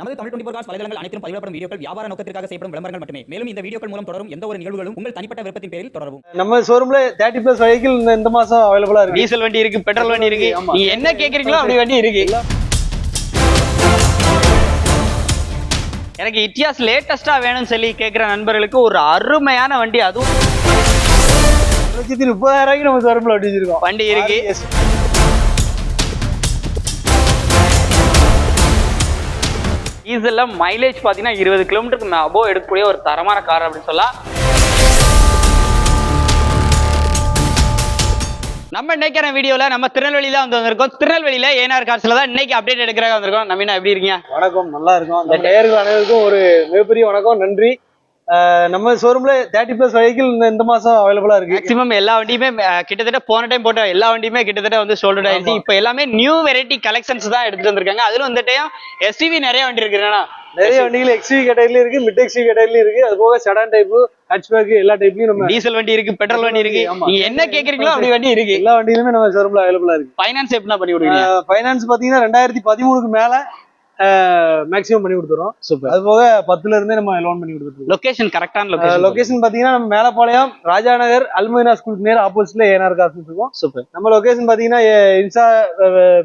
நமது Tamil twenty cos வலைதளங்கள் அனைத்தும் பதிவிடப்படும் வீடியோக்கள் வியாபார நோக்கத்திற்காக செய்யப்படும் விளம்பரங்கள் மட்டுமே. மேலும் இந்த வீடியோக்கள் மூலம் தொடரும் எந்த ஒரு நிகழ்வுகளும் உங்கள் தனிப்பட்ட விருப்பத்தின் பேரில் தொடரவும். நம்ம ஷோரூம்ல தேர்ட்டி பிளஸ் வெஹிக்கிள் இந்த இந்த மாசம் அவைலபிளா இருக்கு. டீசல் வண்டி இருக்கு பெட்ரோல் வண்டி இருக்கு. நீங்க என்ன கேக்குறீங்களோ அப்படி வண்டி இருக்கு. எனக்கு இட்டியாஸ் லேட்டஸ்டா வேணும்னு சொல்லி கேக்குற நண்பர்களுக்கு ஒரு அருமையான வண்டி. அதுவும் முப்பதாயிரம் ரூபாய்க்கு நம்ம ஷோரூம்ல வண்டி வண்டி இருக்கு. டீசல்ல மைலேஜ் பார்த்தீங்கன்னா இருபது கிலோமீட்டருக்கு அபோவ் எடுக்கக்கூடிய ஒரு தரமான கார் அப்படின்னு சொல்லலாம். நம்ம இன்னைக்கான வீடியோல நம்ம திருநெல்வேலியில வந்து வந்திருக்கோம். திருநெல்வேலியில ஏனார் கார்ஸ்ல தான் இன்னைக்கு அப்டேட் எடுக்கிறாங்க வந்திருக்கோம். நவீனா எப்படி இருக்கீங்க? வணக்கம் நல்லா இருக்கும். அந்த நேயர்கள் அனைவருக்கும் ஒரு மிகப்பெரிய வணக்கம் நன்றி. நம்ம ஷோரூம்ல தேர்ட்டி பிளஸ் வெஹிக்கிள் இந்த இந்த மாசம் அவைலபிளா இருக்கு. மேக்ஸிமம் எல்லா வண்டியுமே கிட்டத்தட்ட போன டைம் போட்ட எல்லா வண்டியுமே கிட்டத்தட்ட வந்து சோல்டு ஆயிடுச்சு. இப்போ எல்லாமே நியூ வெரைட்டி கலெக்ஷன்ஸ் தான் எடுத்துட்டு வந்திருக்காங்க. அதுல இந்த டைம் எஸ்டிவி நிறைய வண்டி இருக்கு என்னன்னா நிறைய வண்டிகள் எக்ஸ்வி கேட்டகரியில இருக்கு மிட் எக்ஸ்வி கேட்டகரியில இருக்கு. அது போக செடான் டைப் ஹட்ச்பேக் எல்லா டைப்லயும் நம்ம டீசல் வண்டி இருக்கு பெட்ரோல் வண்டி இருக்கு. நீங்க என்ன கேக்குறீங்களோ அப்படி வண்டி இருக்கு. எல்லா வண்டியிலுமே நம்ம ஷோரூம்ல அவைலபிளா இருக்கு. ஃபைனான்ஸ் எப்படின்னா பண்ணி விடுவீங்க ஃபைனான்ஸ் பாத்தீங்கன்னா ரெண்டாயிரத்தி பதிமூணுக்கு மேல மேக்ஸிமம் பண்ணி கொடுத்துறோம் சூப்பர். அது போக பத்துல இருந்தே நம்ம லோன் பண்ணி கொடுத்துருக்கோம் லொகேஷன் கரெக்டான லொகேஷன் லொகேஷன் பாத்தீங்கன்னா நம்ம மேலப்பாளையம் ராஜா நகர் அல்மதினா ஸ்கூலுக்கு நேர் ஆப்போசிட்ல ஏனார் காசு இருக்கும். சூப்பர். நம்ம லொகேஷன் பாத்தீங்கன்னா இன்ஸ்டா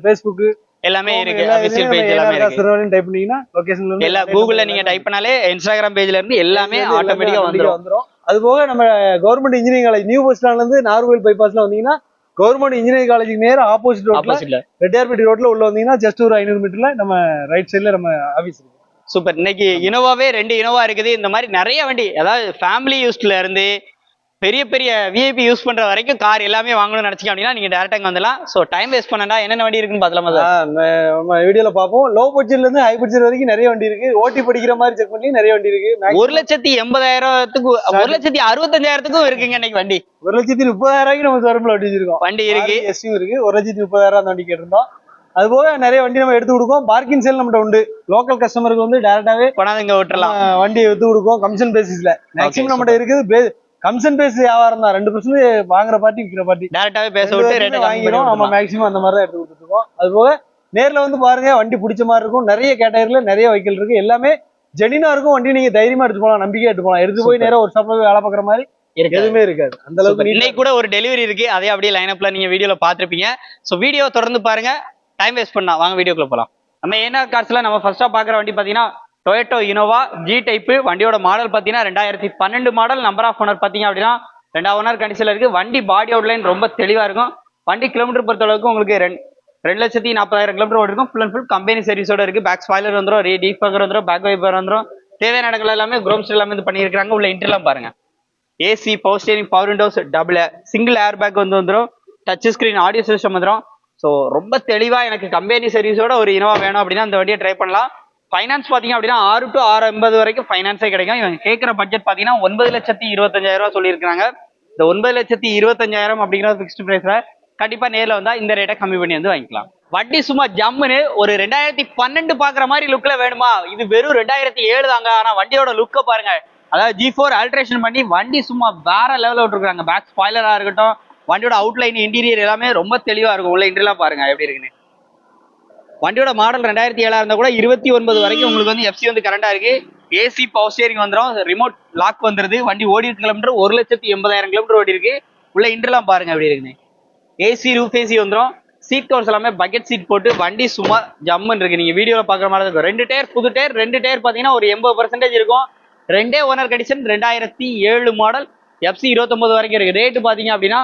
ஃபேஸ்புக் எல்லாமே இருக்கு. அபிஷியல் பேஜ் எல்லாமே இருக்கு. டைப் பண்ணீங்கன்னா லொகேஷன்ல எல்லா கூகுள்ல நீங்க டைப் பண்ணாலே இன்ஸ்டாகிராம் பேஜ்ல இருந்து எல்லாமே ஆட்டோமேட்டிக்கா வந்துரும். அது போக நம்ம government engineering college new bus ஸ்டாண்ட்ல இருந்து நார்கோயில் பைபாஸ்ல வந்தீங்கன்னா கவர்மெண்ட் இன்ஜினியரிங் காலேஜுக்கு நேர ஆப்போசிட் ரோட்ல ரெட்டியார்பேட்டை ரோட்ல உள்ள வந்தீங்கன்னா ஜஸ்ட் ஒரு ஐநூறு மீட்டர்ல நம்ம ரைட் சைடுல நம்ம ஆபீஸ் இருக்கு. சூப்பர் இன்னைக்கு இனோவாவே ரெண்டு இனோவா இருக்குது. இந்த மாதிரி நிறைய வண்டி அதாவது ஃபேமிலி யூஸ்ல இருந்து பெரிய பெரிய விஐபி யூஸ் பண்ற வரைக்கும் கார் எல்லாமே வாங்கணும்னு நினைச்சீங்க அப்படின்னா நீங்க டேரக்டா இங்க வந்துடலாம். ஸோ டைம் வேஸ்ட் பண்ணண்டா என்னென்ன வண்டி இருக்குன்னு சார் ஆஹ் நம்ம- வீடியோல பார்ப்போம். லோ பட்ஜெட்ல இருந்து ஹை பட்ஜெட் வரைக்கும் நிறைய வண்டி இருக்கு. ஓட்டி படிக்கிற மாதிரி செக் பண்ணி நிறைய வண்டி இருக்கு. ஒரு லட்சத்தி எண்பதாயிரத்துக்கு ஒரு லட்சத்தி அறுபத்தஞ்சாயிரத்துக்கும் இருக்குங்க இன்னைக்கு வண்டி. ஒரு லட்சத்தி முப்பதாயிரம் நம்ம ஷோரூம்ல வண்டி வச்சிருக்கோம். வண்டி இருக்கு. எஸ்டியும் இருக்கு. ஒரு லட்சத்தி முப்பதாயிரம் அந்த வண்டி கேட்டிருந்தோம். அது போக நிறைய வண்டி நம்ம எடுத்து கொடுக்கோம். பார்க்கிங் சேல் நம்மகிட்ட உண்டு. லோக்கல் கஸ்டமருக்கு வந்து டேரக்டாவே கொண்டாந்து இங்க விட்டுறலாம். வண்டி எடுத்து கொடுக்கோம். கமிஷன் பேசிஸ்ல மேக்ஸிமம் நம்மகிட்ட இருக்குது. கமிஷன் பேஸ் வியாபாரம் தான். ரெண்டு பர்சன்ட் வாங்குற பார்ட்டி விற்கிற பார்ட்டி டேரக்டாவே பேச விட்டு ரேட்டை வாங்கிடும் நம்ம மேக்ஸிமம் அந்த மாதிரி தான் எடுத்து கொடுத்துட்டு இருக்கோம் அது போக நேர்ல வந்து பாருங்க வண்டி பிடிச்ச மாதிரி இருக்கும். நிறைய கேட்டகரியில நிறைய வெஹிக்கிள் இருக்கு. எல்லாமே ஜெனினா இருக்கும். வண்டி நீங்க தைரியமா எடுத்து போகலாம் நம்பிக்கையா எடுத்து போகலாம் எடுத்து போய் Super. நேரா ஒரு ஷாப்ல வேலை பார்க்குற மாதிரி இருக்கு எதுவுமே இருக்காது. அந்த அளவுக்கு இன்னைக்கு கூட ஒரு டெலிவரி இருக்கு. அதே அப்படியே லைனப்ல நீங்க வீடியோல பாத்திருப்பீங்க சோ வீடியோ தொடர்ந்து பாருங்க. டைம் வேஸ்ட் பண்ணா வாங்க வீடியோக்குள்ள போலாம். நம்ம ஏனார் கார்ஸ்ல நம்ம ஃபர்ஸ்டா பாக்குற வண்டி பாத்தீங்கன்னா டொயோட்டோ இனோவா ஜி டைப்பு வண்டியோட மாடல் பார்த்தீங்கன்னா ரெண்டாயிரத்தி பன்னெண்டு மாடல் நம்பர் ஆஃப் ஓனர் பார்த்தீங்க அப்படின்னா ரெண்டாவது ஓனர் கண்டிஷன்ல இருக்கு. வண்டி பாடி அவுட்லைன் ரொம்ப தெளிவாக இருக்கும். வண்டி கிலோமீட்டர் பொறுத்த அளவுக்கு உங்களுக்கு ரெண்டு ரெண்டு லட்சத்தி நாற்பதாயிரம் கிலோமீட்டர் ஓடி இருக்கும். ஃபுல் அண்ட் ஃபுல் கம்பெனி சர்வீஸோட இருக்கு. பேக் ஸ்பாய்லர் வந்துடும் ரே டீஃபர் வந்துடும் பேக் வைப்பர் வந்துடும் தேவையான இடங்கள் எல்லாமே குரோம்ஸ் எல்லாமே இது பண்ணியிருக்காங்க உள்ள இன்டர்லாம் பாருங்க. AC power steering power windows double single air bag வந்து வந்துடும் டச் ஸ்கிரீன் ஆடியோ சிஸ்டம் வந்துடும் ஸோ ரொம்ப தெளிவாக எனக்கு கம்பெனி சர்வீஸோட ஒரு இனோவா வேணும் அப்படின்னா அந்த வண்டியை ட்ரை பண்ணலாம். ஃபைனான்ஸ் பார்த்தீங்க அப்படின்னா ஆறு டு ஆறு ஐம்பது வரைக்கும் ஃபைனான்ஸே கிடைக்கும். இவங்க கேட்குற பட்ஜெட் பார்த்தீங்கன்னா ஒன்பது லட்சத்தி இருபத்தஞ்சாயிரம் ரூபா சொல்லியிருக்காங்க இந்த ஒன்பது லட்சத்தி இருபத்தஞ்சாயிரம் அப்படிங்கிற ஃபிக்ஸ்டு ப்ரைஸில் கண்டிப்பாக நேரில் வந்தால் இந்த ரேட்டை கம்மி பண்ணி வந்து வாங்கிக்கலாம். வண்டி சும்மா ஜம்முன்னு ஒரு ரெண்டாயிரத்தி பன்னெண்டு பார்க்குற மாதிரி லுக்கில் வேணுமா? இது வெறும் ரெண்டாயிரத்தி ஏழு தாங்க. ஆனால் வண்டியோட லுக்கை பாருங்க. அதாவது ஜி ஃபோர் ஆல்ட்ரேஷன் பண்ணி வண்டி சும்மா வேற லெவலில் விட்டுருக்காங்க பேக் ஸ்பாய்லராக இருக்கட்டும் வண்டியோட அவுட்லைன் இன்டீரியர் எல்லாமே ரொம்ப தெளிவாக இருக்கும். உள்ள இன்டர்லாம் பாருங்க எப்படி இருக்குன்னு. வண்டியோட மாடல் ரெண்டாயிரத்தி ஏழா இருந்தா கூட இருபத்தி ஒன்பது வரைக்கும் உங்களுக்கு வந்து எஃப்சி வந்து கரண்டா இருக்கு. ஏசி பவர் ஸ்டியரிங் வந்துடும் ரிமோட் லாக் வந்துருது. வண்டி ஓடி கிலோமீட்டர் ஒரு லட்சத்தி எண்பதாயிரம் கிலோமீட்டர் ஓடி இருக்கு. உள்ள இன்டர்லாம் பாருங்க அப்படி இருக்குன்னு. ஏசி ரூஃப் ஏசி வந்துடும் சீட் கவர்ஸ் எல்லாமே பக்கெட் சீட் போட்டு வண்டி சும்மா ஜம்முன்னு இருக்கு. நீங்க வீடியோல பாக்குற மாதிரி தான் இருக்கும். ரெண்டு டயர் புது டயர் ரெண்டு டயர் பாத்தீங்கன்னா ஒரு எண்பது பர்சன்டேஜ் இருக்கும். ரெண்டே ஓனர் கண்டிஷன் ரெண்டாயிரத்தி ஏழு மாடல் எஃப்சி இருபத்தொன்பது வரைக்கும் இருக்கு. ரேட்டு பாத்தீங்க அப்படின்னா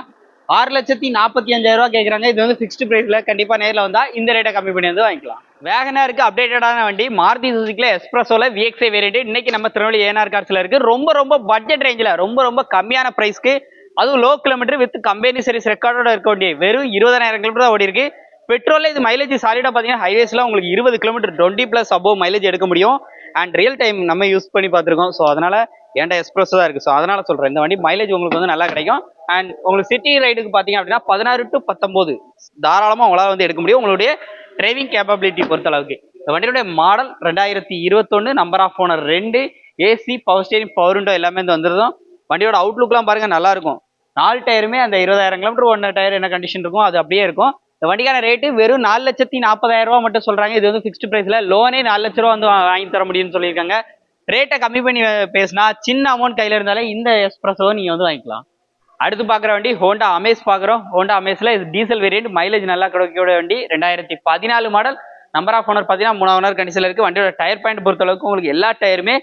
ஆறு லட்சத்தி நாற்பத்தி அஞ்சாயிரம் ரூபா கேட்குறாங்க இது வந்து ஃபிக்ஸ்டு ப்ரைஸில் கண்டிப்பாக நேரில் வந்தால் இந்த ரேட்டை கம்மி பண்ணி வந்து வாங்கிக்கலாம். வேகனாருக்கு அப்டேட்டடான வண்டி. மாருதி சுசுக்கில் எஸ்பிரஸோவில் விஎக்ஸ்ஐ வேரியண்ட் இன்னைக்கு நம்ம திருநெல்வேலி ஏனார் கார்ஸில் இருக்குது ரொம்ப ரொம்ப பட்ஜெட் ரேஞ்சில் ரொம்ப ரொம்ப கம்மியான ப்ரைஸ்க்கு அதுவும் low kilometre with company service ரெக்கார்டோட இருக்க வண்டி. வெறும் இருபதாயிரம் கிலோமீட்டர் தான் ஓடி இருக்கு. பெட்ரோலில் இது மைலேஜ் சாலிடாக பார்த்தீங்கன்னா ஹைவேஸில் உங்களுக்கு இருபது kilometre twenty plus above mileage எடுக்க முடியும். அண்ட் ரியல் டைம் நம்ம யூஸ் பண்ணி பார்த்துருக்கோம். ஸோ அதனால் ஏன்டா எக்ஸ்பிரஸ் தான் இருக்குது ஸோ அதனால் சொல்கிறேன் இந்த வண்டி மைலேஜ் உங்களுக்கு வந்து நல்லா கிடைக்கும். அண்ட் உங்களுக்கு சிட்டி ரைடுக்கு பார்த்தீங்க அப்படின்னா பதினாறு டு பத்தொன்பது தாராளமாக உங்களால் வந்து எடுக்க முடியும். உங்களுடைய டிரைவிங் கேப்பபிலிட்டி பொறுத்த அளவுக்கு இந்த வண்டியுடைய மாடல் ரெண்டாயிரத்தி இருபத்தொன்னு நம்பர் ஆஃப் ஓனர் ரெண்டு AC power steering power window எல்லாமே வந்து வந்துருந்தோம் வண்டியோட அவுட்லுக்லாம் பாருங்கள் நல்லாயிருக்கும் நாலு டயருமே அந்த இருபதாயிரம் கிலோமீட்டர் ஒன்று டயர் என்ன கண்டிஷன் இருக்கும் அது அப்படியே இருக்கும். இந்த வண்டிக்கான ரேட்டு வெறும் நாலு லட்சத்தி நாற்பதாயிரம் ரூபா மட்டும் சொல்றாங்க. இது வந்து ஃபிக்ஸ்டு பிரைஸ்ல லோனே நாலு லட்ச ரூபா வந்து வாங்கி தர முடியும்னு சொல்லியிருக்காங்க. ரேட்டை கம்மி பண்ணி பேசினா சின்ன அமௌண்ட் கையில் இருந்தாலே இந்த எக்ஸ்பிரஸோ நீங்கள் வந்து வாங்கிக்கலாம். அடுத்து பார்க்குற வண்டி ஹோண்டா அமேஸ் பார்க்குறோம். ஹோண்டா அமேஸில் இது டீசல் வேரியண்ட் மைலேஜ் நல்லா கிடைக்கக்கூடிய வண்டி. ரெண்டாயிரத்தி பதினாலு மாடல் நம்பர் ஆஃப் ஓனர் பார்த்தீங்கன்னா மூணாவது ஓனர் கண்டிஷனில் இருக்கு. வண்டியோட டயர் பாயிண்ட் பொறுத்த அளவுக்கு உங்களுக்கு எல்லா டயருமே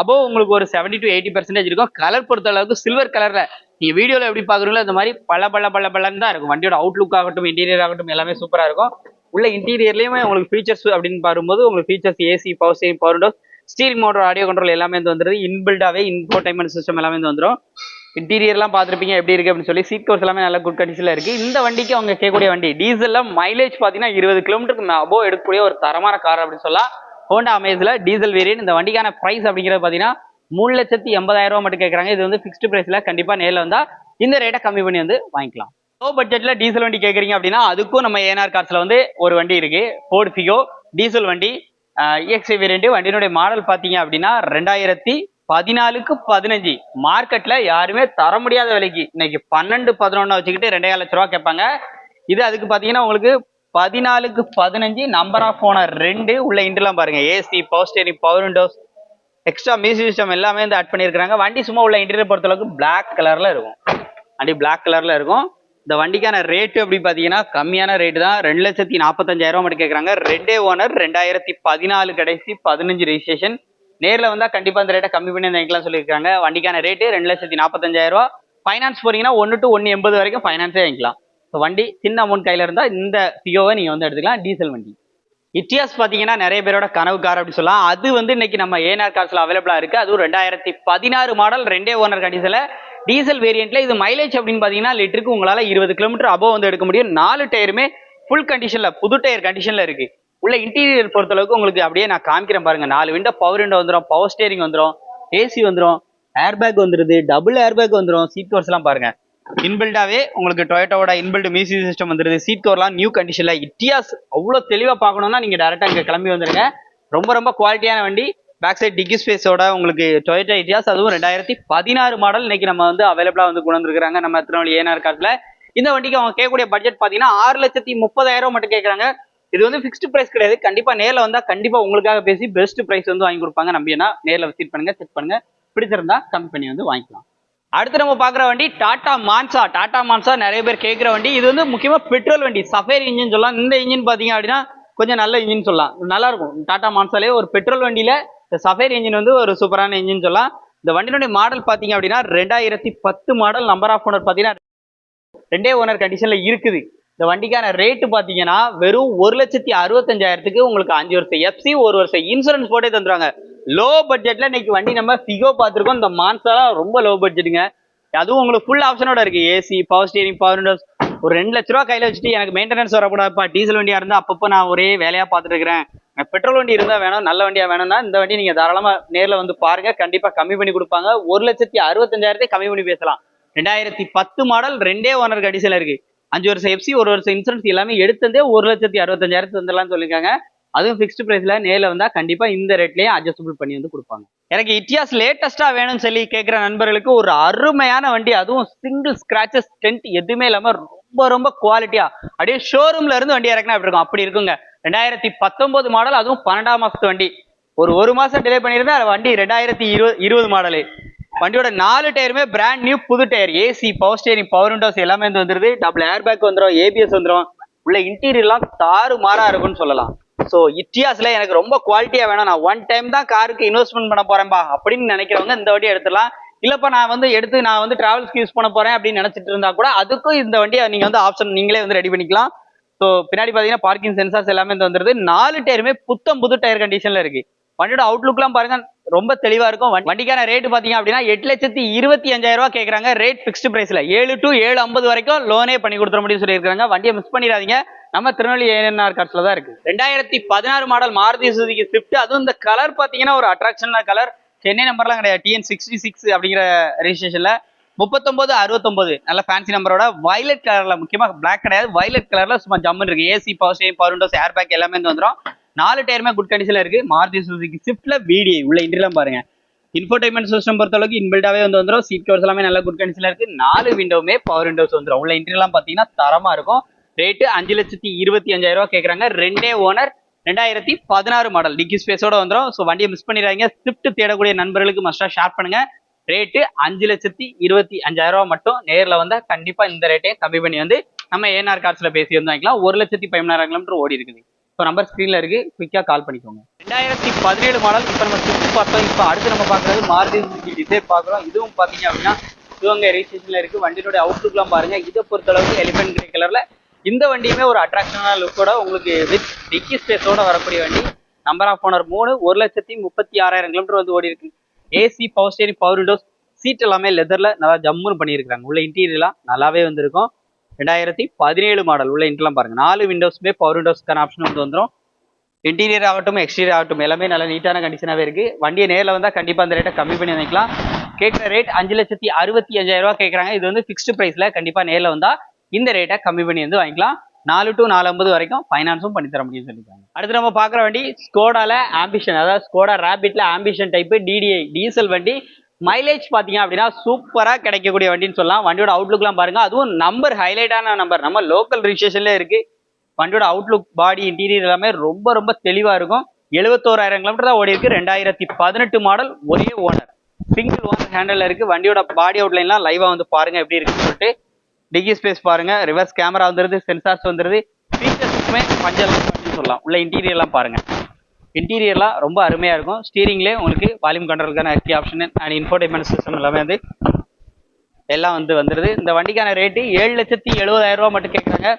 அபோவ் உங்களுக்கு ஒரு 70 டு எயிட்டி பர்சன்டேஜ் இருக்கும். கலர் பொறுத்த அளவுக்கு சில்வர் கலரில் நீங்கள் வீடியோவில் எப்படி பார்க்குறீங்களோ இந்த மாதிரி பல பல பல பலன்னு தான் இருக்கும். வண்டியோட அவுட்லுக் ஆகட்டும் இன்டீரியர் ஆகட்டும் எல்லாமே சூப்பராக இருக்கும். உள்ள இன்டீரியர்லேயுமே உங்களுக்கு ஃபீச்சர்ஸ் அப்படின்னு பாரும்போது உங்களுக்கு features AC power steering power windows steering motor audio control எல்லாமே வந்து வந்துருது. இன்பில்டாவே இன்ஃபோடைன்மெண்ட் சிஸ்டம் எல்லாமே வந்து வந்துடும் இன்டீரியர்லாம் பார்த்துருப்பீங்க எப்படி இருக்கு அப்படின்னு சொல்லி சீட் கோர்ஸ் எல்லாமே நல்ல குட் கண்டிஷனில் இருக்கு. இந்த வண்டிக்கு அவங்க கேட்கக்கூடிய வண்டி டீசல்ல மைலேஜ் பார்த்தீங்கன்னா இருபது கிலோமீட்டருக்கு அபோவ் எடுக்கக்கூடிய ஒரு தரமான கார் அப்படின்னு சொல்லலாம் ஹோண்டா அமேஸில் டீசல் வேரியன்ட் இந்த வண்டிக்கான ப்ரைஸ் அப்படிங்கிறது பார்த்தீங்கன்னா மூணு லட்சத்தி எண்பதாயிரம் ரூபா மட்டும் கேட்குறாங்க. இது வந்து ஃபிக்ஸ்டு ப்ரைஸில் கண்டிப்பாக நேரில் வந்தால் இந்த ரேட்டை கம்மி பண்ணி வந்து வாங்கிக்கலாம். லோ பட்ஜெட்ல டீசல் வண்டி கேட்குறீங்க அப்படின்னா அதுக்கும் நம்ம ஏஎன்ஆர் கார்ஸில் வந்து ஒரு வண்டி இருக்கு. ஃபோர்ட் ஃபிகோ டீசல் வண்டி. இஎக்ஸ்ஐ ரெண்டு வண்டியினுடைய மாடல் பார்த்தீங்க அப்படின்னா ரெண்டாயிரத்தி பதினாலுக்கு பதினஞ்சு. மார்க்கெட்ல யாருமே தர முடியாத விலைக்கு. இன்னைக்கு பன்னெண்டு பதினொன்னு வச்சுக்கிட்டு ரெண்டாயிரம் லட்ச ரூபா கேட்பாங்க. இது அதுக்கு பார்த்தீங்கன்னா உங்களுக்கு பதினாலுக்கு பதினஞ்சு நம்பர் ஆஃப் ஓனர் ரெண்டு உள்ள இன்டர்லாம் பாருங்க. AC power steering power windows extra music system எல்லாமே வந்து ஆட் பண்ணியிருக்காங்க வண்டி சும்மா உள்ள இன்டீரியர் பொறுத்தளவுக்கு பிளாக் கலர்ல இருக்கும். வண்டி பிளாக் கலர்ல இருக்கும். இந்த வண்டிக்கான ரேட்டு அப்படி பார்த்தீங்கன்னா கம்மியான ரேட்டு தான். ரெண்டு லட்சத்தி நாற்பத்தஞ்சாயிரம் மட்டும் கேட்குறாங்க. ரெண்டே ஓனர் ரெண்டாயிரத்தி பதினாலு கடைசி பதினஞ்சு ரெஜிஸ்ட்ரேஷன் நேரில் வந்தால் கண்டிப்பாக அந்த ரேட்டை கம்மி பண்ணி வாங்கிக்கலாம் சொல்லியிருக்காங்க. வண்டிக்கான ரேட்டு ரெண்டு லட்சத்தி நாற்பத்தஞ்சாயிரம் ரூபா ஃபைனான்ஸ் போகிறீங்கன்னா ஒன்று டு ஒன்று எண்பது வரைக்கும் ஃபைனான்ஸே வாங்கிக்கலாம். ஸோ வண்டி சின்ன அமௌண்ட் கையில் இருந்தால் இந்த ஃபியோவை நீங்கள் வந்து எடுத்துக்கலாம். டீசல் வண்டி. இட்டியாஸ் பார்த்தீங்கன்னா நிறைய பேரோட கனவு கார் அப்படி சொல்லலாம். அது வந்து இன்னைக்கு நம்ம ஏஎன்ஆர் கார்ஸில் அவைலபிளாக இருக்குது அதுவும் ரெண்டாயிரத்தி பதினாறு மாடல் ரெண்டே ஓனர் கண்டிஷன்ல டீசல் வேரியண்ட்ல இது மைலேஜ் அப்படின்னு பார்த்தீங்கன்னா லிட்டருக்கு உங்களால இருபது கிலோமீட்டர் அபோவ் வந்து எடுக்க முடியும். நாலு டயருமே ஃபுல் கண்டிஷன்ல புது டயர் கண்டிஷன்ல இருக்கு. உள்ள இன்டீரியர் பொறுத்தளவுக்கு உங்களுக்கு அப்படியே நான் காமிக்கிறேன் பாருங்க. நாலு விண்டோ பவர் விண்டோ வந்துடும் பவர் ஸ்டேரிங் வந்துடும் ஏசி வந்துடும் ஏர்பேக் வந்துருது டபுள் ஏர்பேக் வந்துடும் சீட் கவர்ஸ் எல்லாம் பாருங்க. இன்பில்டாவே உங்களுக்கு டொயட்டோட இன்பில்ட் மியூசிக் சிஸ்டம் வந்துருது. சீட் கவர்லாம் நியூ கண்டிஷன்ல இட்டியாஸ் அவ்வளோ தெளிவா பார்க்கணுன்னா நீங்க டேரக்டா இங்க கிளம்பி வந்துருங்க. ரொம்ப ரொம்ப குவாலிட்டியான வண்டி. பேக் சைட் டிக்கி ஸ்பேஸோட உங்களுக்கு டொயோட்டா இட்டியாஸ் அதுவும் ரெண்டாயிரத்தி பதினாறு மாடல் இன்னைக்கு நம்ம வந்து அவைலபிளா வந்து கொண்டு வந்திருக்காங்க நம்ம திருநெல்வேலி ஏனார் காட்டில் இந்த வண்டிக்கு அவங்க கேட்கக்கூடிய பட்ஜெட் பார்த்தீங்கன்னா ஆறு லட்சத்தி முப்பதாயிரம் மட்டும் கேட்குறாங்க. இது வந்து ஃபிக்ஸ்டு ப்ரைஸ் கிடையாது. கண்டிப்பா நேரில் வந்தா கண்டிப்பா உங்களுக்காக பேசி பெஸ்ட் ப்ரைஸ் வந்து வாங்கி கொடுப்பாங்க. நம்பினா நேரில் விசிட் பண்ணுங்க செக் பண்ணுங்க. பிடிச்சிருந்தா கம்மி பண்ணி வந்து வாங்கிக்கலாம். அடுத்து நம்ம பார்க்குற வண்டி டாடா மான்சா டாடா மான்சா நிறைய பேர் கேட்குற வண்டி. இது வந்து முக்கியமாக பெட்ரோல் வண்டி. சஃபேர் இன்ஜின் சொல்லலாம். இந்த இன்ஜின் பார்த்தீங்க அப்படின்னா கொஞ்சம் நல்ல இன்ஜின் சொல்லலாம். நல்லா இருக்கும். டாடா மான்சாலே ஒரு பெட்ரோல் வண்டியில இந்த சஃபேர் இன்ஜின் வந்து ஒரு சூப்பரான இன்ஜின் சொல்லலாம். இந்த வண்டியினுடைய மாடல் பார்த்தீங்க அப்படின்னா ரெண்டாயிரத்தி பத்து மாடல் நம்பர் ஆஃப் ஓனர் பார்த்தீங்கன்னா ரெண்டே ஓனர் கண்டிஷனில் இருக்குது. இந்த வண்டிக்கான ரேட்டு பார்த்தீங்கன்னா வெறும் ஒரு லட்சத்தி அறுபத்தஞ்சாயிரத்துக்கு உங்களுக்கு அஞ்சு வருஷம் எஃப்சி ஒரு வருஷம் இன்சூரன்ஸ் போட்டே தந்துடுவாங்க லோ பட்ஜெட்டில் இன்னைக்கு வண்டி நம்ம ஃபிகோ பார்த்துருக்கோம். இந்த மான்சாலாம் ரொம்ப லோ பட்ஜெட்டுங்க அதுவும் உங்களுக்கு ஃபுல் ஆப்ஷனோட இருக்குது AC power steering power windows ஒரு ரெண்டு லட்ச ரூபா கையில் வச்சுட்டு எனக்கு மெயின்டெனன்ஸ் வரக்கூடாதுப்பா. டீசல் வண்டியாக இருந்தால் அப்பப்போ நான் ஒரே வேலையாக பார்த்துட்டு இருக்கிறேன். பெட்ரோல் வண்டி இருந்தால் வேணும் நல்ல வண்டியாக வேணும்னா இந்த வண்டி நீங்கள் தாராளமாக நேரில் வந்து பாருங்க. கண்டிப்பாக கம்மி பண்ணி கொடுப்பாங்க. ஒரு லட்சத்தி அறுபத்தஞ்சாயிரத்தை கம்மி பண்ணி பேசலாம். ரெண்டாயிரத்தி பத்து மாடல் ரெண்டே ஓனர் கண்டிஷன்ல இருக்கு. அஞ்சு வருஷம் எஃப்சி ஒரு வருஷம் இன்சூரன்ஸ் எல்லாமே எடுத்ததே ஒரு லட்சத்தி அறுபத்தஞ்சாயிரத்து வந்துடலாம்னு சொல்லியிருக்காங்க. அதுவும் ஃபிக்ஸ்டு ப்ரைஸில் நேரில் வந்தால் கண்டிப்பாக இந்த ரேட்லயே அட்ஜஸ்டபிள் பண்ணி வந்து கொடுப்பாங்க. எனக்கு இட்டியாஸ் லேட்டஸ்ட்டாக வேணும்னு சொல்லி கேட்குற நண்பர்களுக்கு ஒரு அருமையான வண்டி. அதுவும் சிங்கிள் ஸ்க்ராச்சஸ் டென்ட் எதுவுமே இல்லாமல் ரொம்ப ரொம்ப குவாலிட்டியா அப்படியே ஷோரூம்ல இருந்து வண்டி இறக்குனா அப்படி இருக்கும்? அப்படி இருக்குங்க. ரெண்டாயிரத்தி பத்தொன்பது மாடல் அதுவும் பன்னெண்டாம் மாசத்து வண்டி. ஒரு ஒரு மாசம் டிலே பண்ணியிருந்தா வண்டி ரெண்டாயிரத்தி இருபது இருபது மாடலு வண்டியோட நாலு டயருமே பிராண்ட் நியூ புது tyre AC power steering power windows எல்லாமே வந்து வந்துருது. டபுள் ஏர் பேக் வந்துடும் ஏபிஎஸ் வந்துடும் உள்ள இன்டீரியர்லாம் தாறு மாறா இருக்கும்னு சொல்லலாம். ஸோ இட்டியாஸ்ல எனக்கு ரொம்ப குவாலிட்டியா வேணும். நான் ஒன் டைம் தான் காருக்கு இன்வெஸ்ட்மெண்ட் பண்ண போறேன்பா. அப்படின்னு நினைக்கிறவங்க இந்த வண்டி எடுத்துடலாம். இல்லப்பா நான் வந்து எடுத்து நான் வந்து டிராவல்ஸ்க்கு யூஸ் பண்ண போறேன் அப்படின்னு நினைச்சிட்டு இருந்தா கூட அதுக்கும் இந்த வண்டியை நீங்க வந்து ஆப்ஷன் நீங்களே வந்து ரெடி பண்ணிக்கலாம். ஸோ பின்னாடி பாத்தீங்கன்னா பார்க்கிங் சென்சார்ஸ் எல்லாமே வந்து வந்துருது. நாலு டயருமே புத்தம் புது டயர் கண்டிஷன்ல இருக்கு. வண்டியோட அவுட்லுக்லாம் பாருங்க ரொம்ப தெளிவா இருக்கும். வண்டிக்கான ரேட் பாத்தீங்க அப்படின்னா எட்டு லட்சத்தி இருபத்தி அஞ்சாயிரம் ரூபாய் கேட்கறாங்க ரேட் ஃபிக்ஸ்டு பிரைஸ்ல ஏழு டு ஏழு ஐம்பது வரைக்கும் லோனே பண்ணி கொடுத்துற முடியும் சொல்லியிருக்காங்க வண்டியை மிஸ் பண்ணிடாதீங்க. நம்ம திருநெல்வேலி ஏஎன்ஆர் கார்ட்ஸ்ல தான் இருக்கு. ரெண்டாயிரத்தி பதினாறு மாடல் மாருதி சுதிக்கு ஸ்விஃப்ட் அதுவும் இந்த கலர் பாத்தீங்கன்னா ஒரு அட்ராக்ஷனான கலர் சென்னை நம்பர்லாம் கிடையாது. டிஎன் சிக்ஸ்டி சிக்ஸ் அப்படிங்கிற ரெஜிஸ்ட்ரேஷனில் முப்பத்தொம்போது அறுபத்தொம்போது. நல்ல ஃபேன்சி நம்பரோட வயலட் கலரில் முக்கியமாக பிளாக் கிடையாது. வயலட் கலரில் சும்மா ஜம்முன்னு இருக்குது AC power steering power windows air bag எல்லாமே வந்து வந்துடும் நாலு டயருமே குட் கண்டிஷனில் இருக்குது மாருதி சுசுகி ஸ்விஃப்ட்ல வீடியோ உள்ள இன்ட்ரிலாம் பாருங்க. இன்ஃபோடைன்மெண்ட் சிஸ்டம் பொறுத்தளவுக்கு இன்பில்டாவே வந்து வந்துடும் சீட் கவர்ஸ் எல்லாமே நல்ல குட் கண்டிஷனில் இருக்குது நாலு விண்டோவுமே பவர் விண்டோஸ் வந்துடும் உள்ள இன்ட்ரிலாம் பார்த்தீங்கன்னா தரமாக இருக்கும். ரேட்டு அஞ்சு லட்சத்தி இருபத்தி அஞ்சாயிரம் ரூபா கேட்குறாங்க ரெண்டே ஓனர் ரெண்டாயிரத்தி பதினாறு மாடல் டிக்கி ஸ்பேஸோட வந்துடும் ஸோ வண்டியை மிஸ் பண்ணிடுறாங்க ஸ்விஃப்ட் தேடக்கூடிய நண்பர்களுக்கு மஸ்ட்டாக ஷேர் பண்ணுங்க. ரேட்டு அஞ்சு லட்சத்தி இருபத்தி அஞ்சாயிரம் ரூபா மட்டும் நேரில் வந்தால் கண்டிப்பாக இந்த ரேட்டையும் கம்மி பண்ணி வந்து நம்ம ஏஎன்ஆர் கார்ட்ஸில் பேசி வந்து வாங்கிக்கலாம் ஒரு லட்சத்தி பதிமூணாயிரம் கிலோமீட்டர் ஓடி இருக்குது. ஸோ நம்பர் ஸ்க்ரீனில் இருக்குது குயிக்காக கால் பண்ணிக்கோங்க. ரெண்டாயிரத்தி பதினேழு மாடல் இப்போ நம்ம ஸ்விஃப்ட் பார்த்தோம். இப்போ அடுத்து நம்ம பார்க்குறது மாருதி சுசுகி டிசைர் பார்க்குறோம். இதுவும் பார்த்தீங்க அப்படின்னா சிவகங்கை ரெஜிஸ்ட்ரேஷனில் இருக்குது வண்டியோட அவுட்லுக்லாம் பாருங்கள் இதை பொறுத்தளவுக்கு எலிஃபென்ட் கிரே கலரில் இந்த வண்டியுமே ஒரு அட்ராக்ஷனான லுக்கோட உங்களுக்கு வித் டிக்கி ஸ்பேஸோட வரக்கூடிய வண்டி. நம்பர் ஆஃப் ஓனர் மூணு ஒரு லட்சத்தி முப்பத்தி ஆறாயிரம் கிலோமீட்டர் வந்து ஓடி இருக்கு. AC power steering power windows seat எல்லாமே லெதர்ல நல்லா ஜம்முன்னு பண்ணியிருக்காங்க உள்ள இன்டீரியர்லாம் நல்லாவே வந்திருக்கும். ரெண்டாயிரத்தி பதினேழு மாடல் உள்ள இன்ட்லாம் பாருங்க. நாலு விண்டோஸ்மே பவர் விண்டோஸ்க்கான ஆப்ஷன் வந்து வந்துடும் இன்டீரியர் ஆகட்டும் எக்ஸ்டீரியர் ஆகட்டும் எல்லாமே நல்ல நீட்டான கண்டிஷனாகவே இருக்கு. வண்டியை நேரில் வந்தால் கண்டிப்பாக அந்த ரேட்டை கம்மி பண்ணி வாங்கிக்கலாம். கேட்குற ரேட் அஞ்சு லட்சத்தி அறுபத்தி அஞ்சாயிரம் ரூபா கேட்குறாங்க. இது வந்து ஃபிக்ஸ்டு ப்ரைஸில் கண்டிப்பாக நேரில் வந்தால் இந்த ரேட்டை கம்மி பண்ணி வந்து வாங்கிக்கலாம். நாலு டு நாலு ஐம்பது வரைக்கும் ஃபைனான்ஸும் பண்ணி தர முடியும்னு சொல்லியிருக்காங்க. அடுத்து நம்ம பார்க்குற வண்டி ஸ்கோடால ஆம்பிஷன் அதாவது ஸ்கோடா ரேபிட்ல ஆம்பிஷன் டைப்பு டிடிஐ டீசல் வண்டி. மைலேஜ் பார்த்தீங்க அப்படின்னா சூப்பராக கிடைக்கக்கூடிய வண்டின்னு சொல்லலாம். வண்டியோட அவுட்லுக்லாம் பாருங்கள் அதுவும் நம்பர் ஹைலைட்டான நம்பர் நம்ம லோக்கல் ரிஜிஸ்ட்ரேஷன்ல இருக்குது வண்டியோட அவுட்லுக் பாடி இன்டீரியர் எல்லாமே ரொம்ப ரொம்ப தெளிவாக இருக்கும். எழுபத்தோராயிரம் கிலோமீட்டர் தான் ஓடி இருக்கு. ரெண்டாயிரத்தி பதினெட்டு மாடல் ஒரே ஓனர் சிங்கிள் ஓனர் ஹேண்டில் இருக்குது வண்டியோட பாடி அவுட்லைன்லாம் லைவாக வந்து பாருங்கள் எப்படி இருக்குன்னு சொல்லிட்டு டிகி ஸ்பேஸ் பாருங்க. ரிவர்ஸ் கேமரா வந்துருது சென்சார்ஸ் வந்துருது. ஃபீச்சர்ஸுக்குமே பஞ்சம் சொல்லலாம். உள்ள இன்டீரியர்லாம் பாருங்க. இன்டீரியர்லாம் ரொம்ப அருமையா இருக்கும். ஸ்டீரிங்லேயே உங்களுக்கு volume கண்ட்ரோலுக்கான key option and infotainment system எல்லாமே வந்து எல்லாம் வந்து வந்துருது. இந்த வண்டிக்கான ரேட்டு ஏழு லட்சத்தி எழுபதாயிரம் ரூபா மட்டும் கேட்குறாங்க.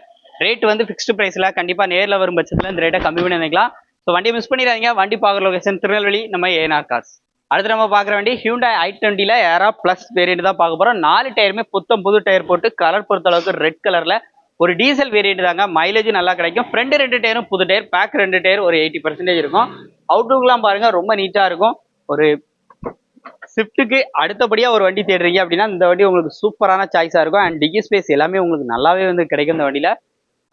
ரேட் வந்து ஃபிக்ஸ்டு ப்ரைஸில் கண்டிப்பாக நேரில் வரும் பட்சத்தில் இந்த ரேட்டை கம்மி பண்ணி வந்துக்கலாம் ஸோ வண்டி மிஸ் பண்ணிடாதீங்க. வண்டி பார்க்குற லொகேஷன் திருநெல்வேலி நம்ம ஏஎன்ஆர் காசு அடுத்து நம்ம பார்க்குற வண்டி ஹியூண்டா ஐ டுவெண்ட்டியில் ஏரா ப்ளஸ் வேரியண்ட் தான் பார்க்க போகிறோம் நாலு டயருமே புத்தம் புது டயர் போட்டு கலர் பொறுத்த அளவுக்கு ரெட் கலரில் ஒரு டீசல் வேரியண்ட் தாங்க. மைலேஜ் நல்லா கிடைக்கும். ஃப்ரண்ட் ரெண்டு டயரும் புது டயர் பேக் ரெண்டு டயர் ஒரு எயிட்டி பர்சன்டேஜ் இருக்கும். அவுட்லுக்லாம் பாருங்க ரொம்ப நீட்டாக இருக்கும். ஒரு ஸ்விஃப்ட்டுக்கு அடுத்தபடியாக ஒரு வண்டி தேடுறீங்க அப்படின்னா இந்த வண்டி உங்களுக்கு சூப்பரான சாய்ஸாக இருக்கும். அண்ட் டிகி ஸ்பேஸ் எல்லாமே உங்களுக்கு நல்லாவே வந்து கிடைக்கும் இந்த வண்டியில்.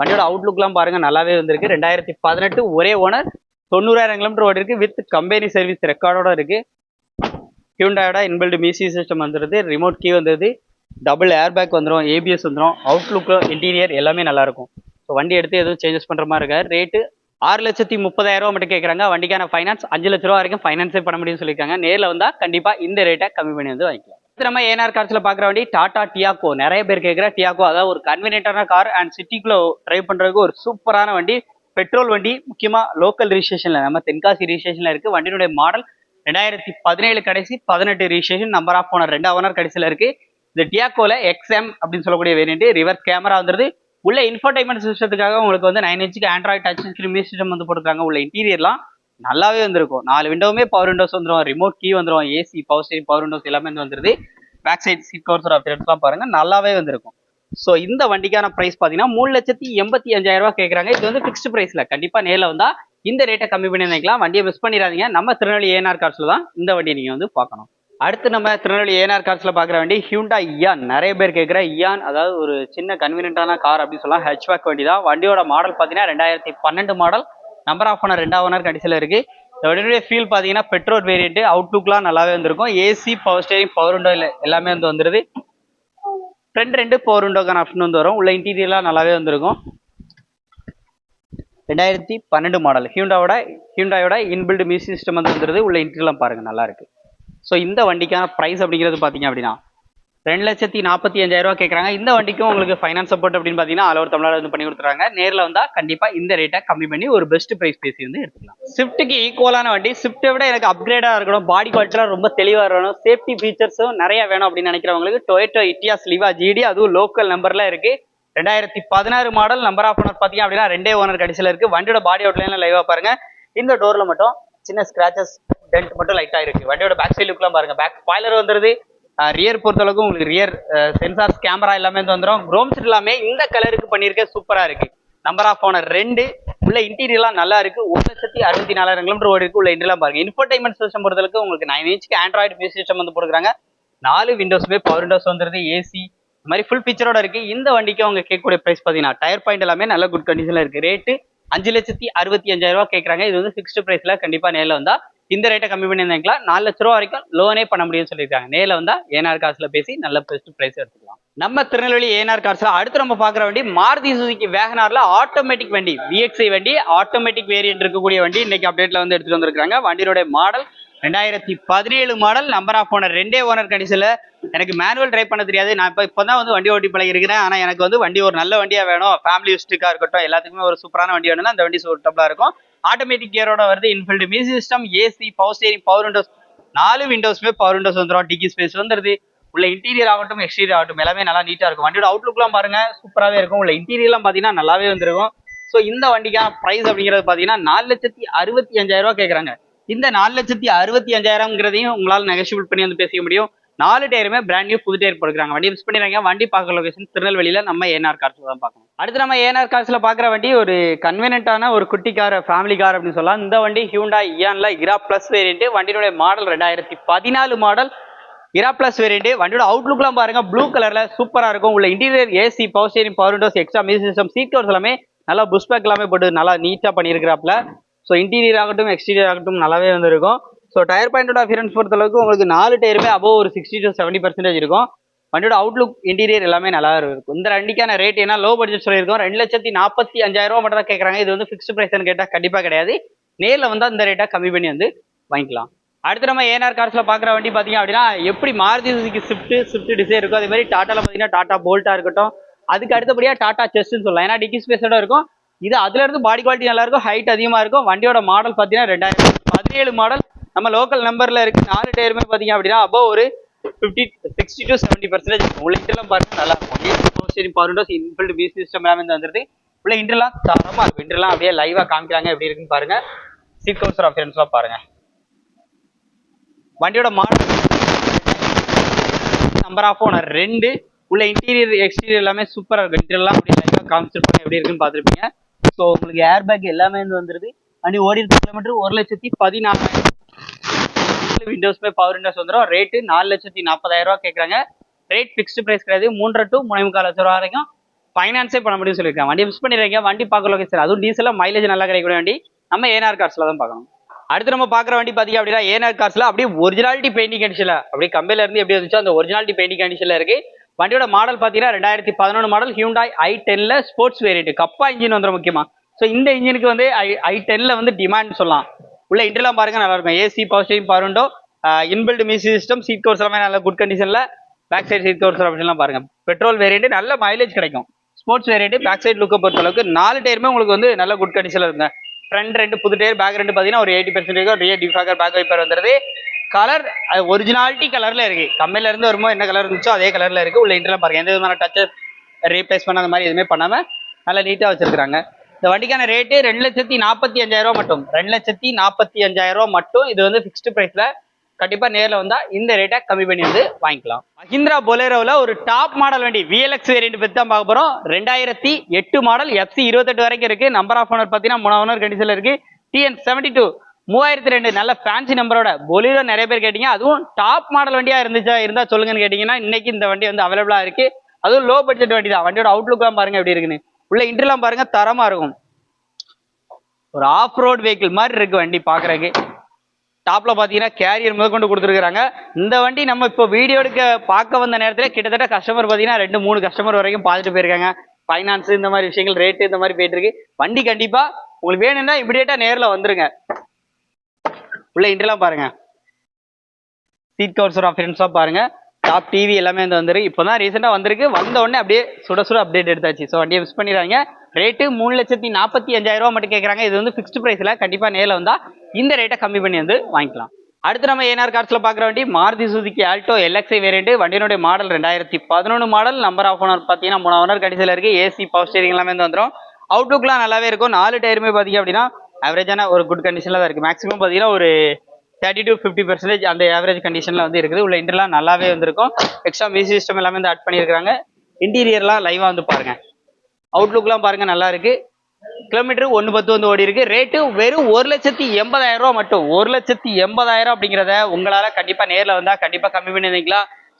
வண்டியோட அவுட்லுக்லாம் பாருங்கள் நல்லாவே வந்திருக்கு. ரெண்டாயிரத்தி பதினெட்டு ஒரே ஓனர் தொண்ணூறாயிரம் கிலோமீட்டர் ஓடி இருக்குது வித் கம்பெனி சர்வீஸ் ரெக்கார்டோட இருக்குது ஹியூண்டாயோட இன்பில்டு மியூசிக் சிஸ்டம் வந்துடுது ரிமோட் கீ வந்துடுது டபுள் ஏர் பேக் வந்துடும் ஏபிஎஸ் வந்துடும் அவுட்லுக் இன்டீரியர் எல்லாமே நல்லாயிருக்கும். ஸோ வண்டி எடுத்து எதுவும் சேஞ்சஸ் பண்ணுற மாதிரி இருக்காது. ரேட்டு ஆறு லட்சத்தி முப்பதாயிரம் ரூபா மட்டும் கேட்குறாங்க. வண்டிக்கான ஃபைனான்ஸ் அஞ்சு லட்ச ரூபா வரைக்கும் ஃபைனான்ஸே பண்ண முடியும்னு சொல்லியிருக்காங்க. நேரில் வந்தால் கண்டிப்பாக இந்த ரேட்டை கம்மி பண்ணி வந்து வாங்கிக்கலாம். நம்ம ஏஆர் கார்ஸில் பார்க்குற வண்டி டாடா டியாக்கோ நிறைய பேர் கேட்குற டியாக்கோ அதாவது ஒரு கன்வீனியன்டான கார் அண்ட் சிட்டிக்குள்ளே ட்ரைவ் பண்ணுறதுக்கு ஒரு சூப்பரான வண்டி. பெட்ரோல் வண்டி முக்கியமாக லோக்கல் ரிஜிஸ்ட்ரேஷனில் நம்ம தென்காசி ரிஜிஸ்ட்ரேஷனில் இருக்குது வண்டியினுடைய மாடல் ரெண்டாயிரத்தி பதினேழு கடைசி பதினெட்டு ரிஜிஸ்ட்ரேஷன் நம்பர் ஆஃப் ஓனர் ரெண்டு ஓனர் கடைசியில் இருக்கு. இந்த டியாக்கோல எக்ஸ்எம் அப்படின்னு சொல்லக்கூடிய வேரியன்ட் ரிவர்ஸ் கேமரா வந்துருது. உள்ள இன்ஃபர்டைன்மெண்ட் சிஸ்டத்துக்காக உங்களுக்கு வந்து நைன் இன்ச்சுக்கு ஆண்ட்ராய்ட் டச் ஸ்கிரீன் மியூ சிஸ்டம் வந்து போட்டுருக்காங்க. உள்ள இன்டீரியர்லாம் நல்லாவே வந்திருக்கும். நாலு விண்டோவுமே பவர் விண்டோஸ் வந்துடும் ரிமோட் கீ வந்துடும் AC power steering power windows எல்லாமே வந்து வந்துருது. பேக் சைட் சீட் கவர்ஸ் ஆப்ஷன்ஸ்லாம் பாருங்க. நல்லாவே வந்திருக்கும். ஸோ இந்த வண்டிக்கான ப்ரைஸ் பார்த்தீங்கன்னா மூணு லட்சத்தி எண்பத்தி அஞ்சாயிரம் ரூபாய் கேட்குறாங்க இது வந்து ஃபிக்ஸ்டு ப்ரைஸில் கண்டிப்பாக நேரில் வந்தால் இந்த ரேட்டை கம்மி பண்ணி நினைக்கலாம். வண்டியை மிஸ் பண்ணிடாதீங்க. நம்ம திருநெல்வேலி ஏஎன்ஆர் கார்ஸில் தான் இந்த வண்டியை நீங்கள் வந்து பார்க்கணும். அடுத்து நம்ம திருநெல்வேலி ஏஎன்ஆர் கார்ஸில் பார்க்குற வண்டி ஹியூண்டா இயான் நிறைய பேர் கேட்குற இயான் அதாவது ஒரு சின்ன கன்வீனியன்ட்டான கார் அப்படின்னு சொல்லலாம். ஹெச்பேக் வண்டி தான் வண்டியோட மாடல் பார்த்தீங்கன்னா ரெண்டாயிரத்தி பன்னெண்டு மாடல் நம்பர் ஆஃப் ஓனர் ரெண்டாவது ஓனர் கடைசியில் இருக்கு. இந்த வண்டியுடைய ஃபீல் பார்த்தீங்கன்னா பெட்ரோல் வேரியன்ட் அவுட்லுக்லாம் நல்லாவே வந்திருக்கும். AC power steering power window எல்லாமே வந்து வந்துருது. ஃப்ரெண்ட் ரெண்டு பவர் விண்டோக்கான ஆப்ஷன் வந்து வரும். உள்ள இன்டீரியர்லாம் நல்லாவே வந்திருக்கும். ரெண்டாயிரத்தி பன்னெண்டு மாடல் ஹியூண்டாவோட ஹியூண்டாயோட இன்பில்டு மியூசிக் சிஸ்டம் வந்து வந்துருது உள்ள இன்ட்ரெலாம் பாருங்கள் நல்லாயிருக்கு ஸோ இந்த வண்டிக்கான ப்ரைஸ் அப்படிங்கிறது பார்த்தீங்க அப்படின்னா ரெண்டு லட்சத்தி நாற்பத்தி அஞ்சாயிரரூவா ரூபா கேட்குறாங்க இந்த வண்டிக்கும் உங்களுக்கு ஃபைனான்ஸ் சப்போர்ட் அப்படின்னு பார்த்தீங்கன்னா ஆல் ஓவர் தமிழ்நாடு வந்து பண்ணி கொடுத்துறாங்க. நேரில் வந்தால் கண்டிப்பாக இந்த ரேட்டை கம்மி பண்ணி ஒரு பெஸ்ட் ப்ரைஸ் பேசி வந்து எடுத்துக்கலாம் ஸ்விஃப்ட்டுக்கு ஈக்குவலான வண்டி. ஸ்விஃப்ட்டை விட எனக்கு அப்கிரேடாக இருக்கணும். பாடி குவாலிட்டிலாம் ரொம்ப தெளிவாக இருக்கணும். சேஃப்டி ஃபீச்சர்ஸும் நிறைய வேணும் அப்படின்னு நினைக்கிறவங்களுக்கு டொயேட்டோ இட்டியாஸ் லிவா ஜிடி அதுவும் லோக்கல் நம்பரில் இருக்குது ரெண்டாயிரத்தி பதினாறு மாடல் நம்பர் ஆஃப் ஓனர் பார்த்தீங்க அப்படின்னா ரெண்டே ஓனர் கடைசியில் இருக்குது வண்டியோட பாடி அவுட்லைன்ல லைவாக பாருங்க. இந்த டோரில் மட்டும் சின்ன ஸ்க்ராச்சஸ் டென்ட் மட்டும் லைட்டாக இருக்குது வண்டியோட பேக் சைடு லுக்லாம் பாருங்கள் பேக் ஸ்பாய்லர் வந்துருது. ரியர் பொறுத்தளவுக்கு உங்களுக்கு ரியர் சென்சார்ஸ் கேமரா எல்லாமே வந்து வந்துடும் க்ரோம் செட் எல்லாமே இந்த கலருக்கு பண்ணியிருக்க சூப்பராக இருக்குது நம்பர் ஆஃப் ஓனர் ரெண்டு. உள்ள இன்டீரியர்லாம் நல்லா இருக்கு. ஒரு லட்சத்தி அறுபத்தி நாலாயிரம் கிலோமீட்டர் ஓடி இருக்கு. உள்ள இன்டீரியர்லாம் பாருங்க. இன்ஃபர்டைன்மெண்ட் சிஸ்டம் பொறுத்தளவுக்கு உங்களுக்கு நைன் இன்ச்சுக்கு ஆண்ட்ராய்டு மியூசிக் சிஸ்டம் வந்து போட்டுருக்காங்க நாலு விண்டோஸுமே பவர் விண்டோஸ் வந்துருது. ஏசி இந்த மாதிரி ஃபுல் ஃபீச்சரோட இருக்கு. இந்த வண்டிக்கு அவங்க கேட்கக்கூடிய பிரைஸ் பார்த்தீங்கன்னா டயர் பாயிண்ட் எல்லாமே நல்ல குட் கண்டிஷன்ல இருக்கு. ரேட்டு அஞ்சு லட்சத்தி அறுபத்தி அஞ்சாயிரம் ரூபா கேட்குறாங்க. இது வந்து ஃபிக்ஸ்டு ப்ரைஸில் கண்டிப்பா நேரில் வந்தா இந்த ரேட்டை கம்மி பண்ணிருந்தீங்களா நாலு லட்ச ரூபா வரைக்கும் லோனே பண்ண முடியும்னு சொல்லியிருக்காங்க. நேரில் வந்தா ஏனார் காசுல பேசி நல்ல பெஸ்ட் ப்ரைஸ் எடுத்துக்கலாம். நம்ம திருநெல்வேலி ஏனார் கார்ஸ்ல அடுத்து நம்ம பார்க்குற வண்டி மாருதி சுசுகி வேகனார்ல ஆட்டோமேட்டிக் வண்டி விஎக்ஸ்ஐ வண்டி ஆட்டோமேட்டிக் வேரியன்ட் இருக்கக்கூடிய வண்டி இன்னைக்கு அப்டேட்ல வந்து எடுத்துட்டு வந்திருக்காங்க வண்டியோட மாடல் ரெண்டாயிரத்தி பதினேழு மாடல் நம்பர் ஆஃப் ஓனர் ரெண்டே ஓனர் கண்டிஷனில் எனக்கு மேனுவல் ட்ரைவ் பண்ண தெரியாது. நான் இப்போ இப்போ தான் வந்து வண்டி ஓட்டி பழகிருக்கிறேன் ஆனால் எனக்கு வந்து வண்டி ஒரு நல்ல வண்டியாக வேணும். ஃபேமிலி யூஸ்டிக்காக இருக்கட்டும் எல்லாத்துக்குமே ஒரு சூப்பரான வண்டி வேணும்னா அந்த வண்டி சூட்டபிளாக இருக்கும். ஆட்டோமேட்டிக் கியரோட வருது inbuilt music system AC power steering power windows நாலு விண்டோஸ்மே பவர் விண்டோஸ் வந்துடும் டிக்கி ஸ்பேஸ் வந்துருது. உள்ள இன்டீரியர் ஆகட்டும் எக்ஸ்டீரியர் ஆகட்டும் எல்லாமே நல்லா நீட்டாக இருக்கும். வண்டியோட அவுட்லுக்லாம் பாருங்க சூப்பராகவே இருக்கும். உள்ள இன்டீரியர்லாம் பார்த்தீங்கன்னா நல்லாவே வந்துருக்கும். ஸோ இந்த வண்டிக்கான ப்ரைஸ் அப்படிங்கிறது பார்த்தீங்கன்னா நாலு லட்சத்தி அறுபத்தி அஞ்சாயிரம் ரூபா கேட்குறாங்க இந்த நாலு லட்சத்தி அறுபத்தி அஞ்சாயிரம்ங்கிறதையும் உங்களால் நெகோஷியபிள் பண்ணி வந்து பேசிக்க முடியும். நாலு டயருமே பிராண்ட் நியூ புது டயர் போடுறாங்க வண்டி மிஸ் பண்ணிடுறாங்க வண்டி பார்க்குற லொகேஷன் திருநெல்வேலியில நம்ம ஏனார் கார்ஸ்ல தான் பார்க்கணும். அடுத்து நம்ம ஏஎன்ஆர் கார்ஸ்ல பார்க்குற வண்டி ஒரு கன்வீனியன்ட்டான ஒரு குட்டி கார் ஃபேமிலி கார் அப்படின்னு சொல்லலாம். இந்த வண்டி ஹியூண்டா இயான்ல இரா பிளஸ் வேரியன்ட் வண்டியோட மாடல் ரெண்டாயிரத்தி பதினாலு மாடல் இரா பிளஸ் வேரியன்ட் வண்டியோட அவுட்லுக்லாம் பாருங்க. ப்ளூ கலர்ல சூப்பரா இருக்கும். உள்ள interior AC power steering power windows extra music system seat covers எல்லாமே நல்லா புஷ் பேக் எல்லாமே போட்டு நல்லா நீட்டா பண்ணியிருக்கிறாப்ல ஸோ இன்டீரியர் ஆகட்டும் எக்ஸ்டீரியர் ஆகட்டும் நல்லாவே வந்திருக்கும். ஸோ டயர் பாயிண்டோட அஃபியரன்ஸ் பொறுத்த அளவுக்கு உங்களுக்கு நாலு டயருமே அபோவ் ஒரு சிக்ஸ்டி டு செவன்டி பர்சன்டேஜ் இருக்கும். வண்டியோட அவுட்லுக் இன்டீரியர் எல்லாமே நல்லா இருக்கும். இந்த வண்டிக்கான ரேட் என்ன? லோ பட்ஜெட் சொல்லியிருக்கோம். ரெண்டு லட்சத்தி நாற்பத்தி அஞ்சாயிரம் ரூபா மட்டும் தான் கேட்குறாங்க இது வந்து ஃபிக்ஸ்டு ப்ரைஸ்னு கேட்டால் கண்டிப்பாக கிடையாது. நேரில் வந்து அந்த ரேட்டை கம்மி பண்ணி வந்து வாங்கிக்கலாம். அடுத்து நம்ம ஏஆர் கார்ஸில் பார்க்குற வண்டி பார்த்தீங்க அப்படின்னா எப்படி Maruti Suzuki Swift Swift Dzire இருக்கும் அதே மாதிரி டாட்டாவில் பார்த்தீங்கன்னா டாட்டா போல்ட்டாக இருக்கட்டும். அதுக்கு அடுத்தபடியாக டாட்டா செஸ்ட்னு சொல்லலாம். ஏன்னா டிக்கி ஸ்பேஸோட இருக்கும். இது அதுல இருந்து பாடி குவாலிட்டி நல்லா இருக்கும் ஹைட் அதிகமா இருக்கும். வண்டியோட மாடல் பார்த்தீங்கன்னா ரெண்டாயிரத்தி பதினேழு மாடல் நம்ம லோக்கல் நம்பர்ல இருக்கு. நாலு டயருமே பார்த்தீங்க அப்படின்னா அபோவ் ஒரு fifty sixty to seventy percentage இருக்கும். உள்ள இன்டர்லாம் பாருங்க நல்லா இருக்கும். சரி பவர் இன்பில்ட் பி சிஸ்டம் எல்லாமே வந்து வந்துருது உள்ள இன்டர்லாம் தரமா இருக்கும். இன்டர்லாம் அப்படியே லைவா காமிக்கிறாங்க. எப்படி இருக்குன்னு பாருங்க. சீட் கவுன்சர் அஃபியன்ஸ்லாம் பாருங்க. வண்டியோட மாடல் நம்பர் ஆஃப் ஓனர் ரெண்டு. உள்ள இன்டீரியர் எக்ஸ்டீரியர் எல்லாமே சூப்பராக இருக்கும். இன்டீரியர்லாம் அப்படியே லைவாக காமிச்சிருப்பாங்க. எப்படி இருக்குன்னு பார்த்துருப்பீங்க. ஸோ உங்களுக்கு ஏர் பேக் எல்லாமே வந்து வந்துருது. வண்டி ஓடி இருக்க கிலோமீட்டர் ஒரு லட்சத்தி பதினாலாயிரம் விண்டோஸ்மே பவர் விண்டோஸ் வந்துடும் ரேட்டு நாலு லட்சத்தி நாற்பதாயிரம் ரூபா கேட்குறாங்க ரேட் ஃபிக்ஸ்டு ப்ரைஸ் கிடையாது. மூன்றரை டு மூணு முக்கால் லட்ச ரூபா வரைக்கும் ஃபைனான்ஸே பண்ண முடியும்னு சொல்லியிருக்காங்க. வண்டி மிஸ் பண்ணிடுறீங்க வண்டி பார்க்க லொகேஷன் அதுவும் டீசலாக மைலேஜ் நல்லா கிடைக்கக்கூடிய வண்டி. நம்ம ஏஆர் கார்ஸில் தான் பார்க்கணும். அடுத்து நம்ம பார்க்குற வண்டி பார்த்தீங்க அப்படின்னா ஏஆர் கார்ஸில் அப்படியே ஒரிஜினாலிட்டி பெயிண்டிங் கண்டிஷனில் அப்படியே கம்பெனில இருந்து எப்படி வந்துச்சோ அந்த ஒரிஜினாலிட்டி பெயிண்டிங் கண்டிஷனில் இருக்கு. வண்டியோட மாடல் பார்த்தீங்கன்னா ரெண்டாயிரத்தி பதினொன்று மாடல் ஹியூண்டாய் ஐ டென்ல ஸ்போர்ட்ஸ் வேரியன்ட் கப்பா இன்ஜின் வந்துடும் முக்கியமா. ஸோ இந்த இன்ஜினுக்கு வந்து ஐ ஐ டென்ல வந்து டிமாண்ட் சொல்லலாம். உள்ள இன்டர்லாம் பாருங்க நல்லா இருக்கும். AC power steering power window inbuilt music system seat covers எல்லாமே நல்ல குட் கண்டிஷன்ல பேக் சைடு சீட் கோர்ஸ் அப்படிலாம் பாருங்க. பெட்ரோல் வேரியன்ட் நல்ல மைலேஜ் கிடைக்கும். ஸ்போர்ட்ஸ் வேரியன்ட் பேக் சைடு லுக்கை பொறுத்த அளவுக்கு நாலு டயருமே உங்களுக்கு வந்து நல்ல குட் கண்டிஷன்ல இருக்குங்க. ஃப்ரண்ட் ரெண்டு புது டயர் பேக் ரெண்டு பார்த்தீங்கன்னா ஒரு eighty percentage rear defogger back wiper வந்துருது. கலர் ஒரிஜினாலிட்டி கலர்ல இருக்கு. கம்மியில இருந்து வரும்போது என்ன கலர் இருந்துச்சோ அதே கலர்ல இருக்கு. உள்ள இன்டர்லாம் பாருங்க. எந்த விதமான டச்சர் ரீப்ளேஸ் பண்ண அந்த மாதிரி எதுவுமே பண்ணாம நல்லா நீட்டா வச்சிருக்காங்க இந்த வண்டிக்கான ரேட்டு ரெண்டு லட்சத்தி நாற்பத்தி அஞ்சாயிரம் ரூபா மட்டும். ரெண்டு லட்சத்தி நாற்பத்தி அஞ்சாயிரம் ரூபா மட்டும். இது வந்து ஃபிக்ஸ்டு பிரைஸ்ல கண்டிப்பா நேரில் வந்தா இந்த ரேட்டை கம்மி பண்ணி வந்து வாங்கிக்கலாம். மஹிந்திரா பொலேரோவில் ஒரு டாப் மாடல் வண்டி விஎல்எக்ஸ் வேரியன்ட் பத்தி தான் பார்க்க போறோம். ரெண்டாயிரத்தி எட்டு மாடல் எஃப்சி இருபத்தெட்டு வரைக்கும் இருக்கு. நம்பர் ஆஃப் ஓனர் பார்த்தீங்கன்னா மூணு ஓனர் கண்டிஷன்ல இருக்கு. டிஎன் செவன்டி டூ மூவாயிரத்தி ரெண்டு நல்ல ஃபேன்சி நம்பரோட பொலிரோ நிறைய பேர் கேட்டீங்க. அதுவும் டாப் மாடல் வண்டியா இருந்துச்சா இருந்தா சொல்லுங்கன்னு கேட்டீங்கன்னா இன்னைக்கு இந்த வண்டி வந்து அவைலபிளா இருக்கு. அதுவும் லோ பட்ஜெட் வண்டி தான். வண்டியோட அவுட்லுக்லாம் பாருங்க எப்படி இருக்குன்னு. உள்ள இன்டர்லாம் பாருங்க தரமா இருக்கும். ஒரு ஆஃப் ரோட் வெஹிக்கிள் மாதிரி இருக்கு வண்டி பாக்குறதுக்கு டாப்ல பாத்தீங்கன்னா கேரியர் முதற்கொண்டு கொடுத்துருக்காங்க இந்த வண்டி நம்ம இப்போ வீடியோ எடுக்க பார்க்க வந்த நேரத்துல கிட்டத்தட்ட கஸ்டமர் பாத்தீங்கன்னா ரெண்டு மூணு கஸ்டமர் வரைக்கும் பார்த்துட்டு போயிருக்காங்க. ஃபைனான்ஸ் இந்த மாதிரி விஷயங்கள் ரேட்டு இந்த மாதிரி போயிட்டு இருக்கு. வண்டி கண்டிப்பா உங்களுக்கு வேணும்னா இமிடியேட்டா நேரில் வந்துருங்க. உள்ள இன்டர்லாம் பாருங்க. சீட் கவர்ஸ் ஃப்ரெண்ட்ஸாக பாருங்க. டாப் டிவி எல்லாமே வந்து வந்துருக்கு. இப்போ தான் ரீசெண்டாக வந்திருக்கு. வந்த உடனே அப்படியே சுட சுட அப்டேட் எடுத்தாச்சு. ஸோ வண்டியை மிஸ் பண்ணிடுறாங்க ரேட்டு மூணு லட்சத்தி நாற்பத்தி அஞ்சாயிரம் ரூபா மட்டும் கேட்குறாங்க இது வந்து ஃபிக்ஸ்டு ப்ரைஸில் கண்டிப்பாக நேரில் வந்தால் இந்த ரேட்டை கம்மி பண்ணி வந்து வாங்கிக்கலாம். அடுத்து நம்ம ஏஆர் கார்ஸில் பார்க்குற வண்டி Maruti Suzuki Alto LXI variant வண்டியினுடைய model ரெண்டாயிரத்தி பதினொன்று மாடல் நம்பர் ஆஃப் ஓனர் பார்த்தீங்கன்னா மூணு ஓனர் கடைசியில் இருக்குது ஏசி பவர் ஸ்டேரிங் எல்லாமே வந்து வந்துடும் அவுட்லுக்லாம் நல்லாவே இருக்கும். நாலு டயருமே பார்த்தீங்க அப்படின்னா ஆவரேஜான ஒரு குட் கண்டிஷனில் தான் இருக்குது மேக்ஸிமம் பார்த்தீங்கன்னா ஒரு தேர்ட்டி டு ஃபிஃப்டி பர்சன்டேஜ் அந்த ஆவரேஜ் கண்டிஷனில் வந்து இருக்குது. உள்ள இன்டர்லாம் நல்லாவே வந்திருக்கும். எக்ஸ்ட்ரா மியூசிக் சிஸ்டம் எல்லாமே வந்து ஆட் பண்ணியிருக்காங்க இன்டீரியர்லாம் லைவாக வந்து பாருங்கள் அவுட்லுக்லாம் பாருங்கள் நல்லா இருக்குது கிலோமீட்டர் ஒன்று பத்து வந்து ஓடி இருக்கு. ரேட்டு வெறும் ஒரு லட்சத்தி எண்பதாயிரம் ரூபா மட்டும். ஒரு லட்சத்தி எண்பதாயிரம் அப்படிங்கிறத உங்களால் கண்டிப்பாக நேரில் வந்தால் கண்டிப்பாக கம்மி பண்ணி